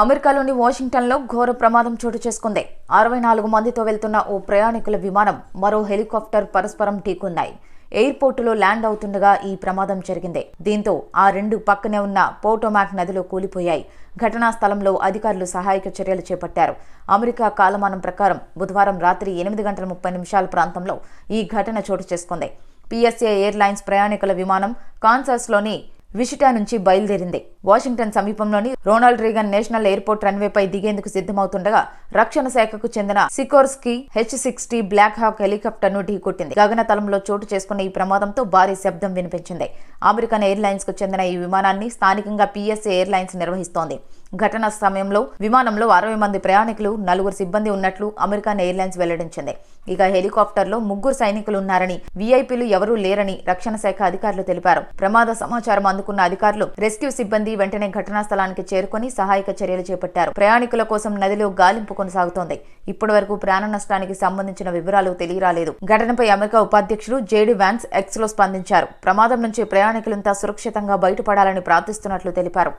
అమెరికాలోని వాషింగ్టన్లో ఘోర ప్రమాదం చోటు చేసుకుంది. అరవై నాలుగు మందితో వెళ్తున్న ఓ ప్రయాణికుల విమానం మరో హెలికాప్టర్ పరస్పరం ఢీకొన్నాయి. ఎయిర్పోర్టులో ల్యాండ్ అవుతుండగా ఈ ప్రమాదం జరిగింది. దీంతో ఆ రెండు పక్కనే ఉన్న పోటోమాక్ నదిలో కూలిపోయాయి. ఘటనా స్థలంలో అధికారులు సహాయక చర్యలు చేపట్టారు. అమెరికా కాలమానం ప్రకారం బుధవారం రాత్రి ఎనిమిది గంటల ముప్పై నిమిషాల ప్రాంతంలో ఈ ఘటన చోటు చేసుకుంది. పిఎస్ఏ ఎయిర్లైన్స్ ప్రయాణికుల విమానం కాన్సర్స్లోని విషిటా నుంచి బయలుదేరింది. వాషింగ్టన్ సమీపంలోని రోనాల్డ్ రీగన్ నేషనల్ ఎయిర్పోర్ట్ రన్వేపై దిగేందుకు సిద్ధమవుతుండగా రక్షణ శాఖకు చెందిన Sikorsky H sixty Black Hawk హెలికాప్టర్ను ఢీకొట్టింది. గగనతలంలో చోటు చేసుకున్న ఈ ప్రమాదంతో భారీ శబ్దం వినిపించింది. అమెరికన్ ఎయిర్లైన్స్కు చెందిన ఈ విమానాన్ని స్థానికంగా పిఎస్ఏ ఎయిర్లైన్స్ నిర్వహిస్తోంది. ఘటన సమయంలో విమానంలో అరవై మంది ప్రయాణికులు నలుగురు సిబ్బంది ఉన్నట్లు అమెరికన్ ఎయిర్లైన్స్ వెల్లడించింది. ఇక హెలికాప్టర్లో ముగ్గురు సైనికులు ఉన్నారని వీఐపీలు ఎవరూ లేరని రక్షణ శాఖ అధికారులు తెలిపారు. ప్రమాద సమాచారం అందుకున్న అధికారులు రెస్క్యూ సిబ్బంది వెంటనే ఘటనా స్థలానికి చేరుకొని సహాయక చర్యలు చేపట్టారు. ప్రయాణికుల కోసం నదిలో గాలింపు కొనసాగుతోంది. ఇప్పటి వరకు ప్రాణ నష్టానికి సంబంధించిన వివరాలు తెలియరాలేదు. ఘటనపై అమెరికా ఉపాధ్యక్షుడు జేడి వ్యాన్స్ ఎక్స్లో స్పందించారు. ప్రమాదం నుంచి ప్రయాణికులంతా సురక్షితంగా బయటపడాలని ప్రార్థిస్తున్నట్లు తెలిపారు.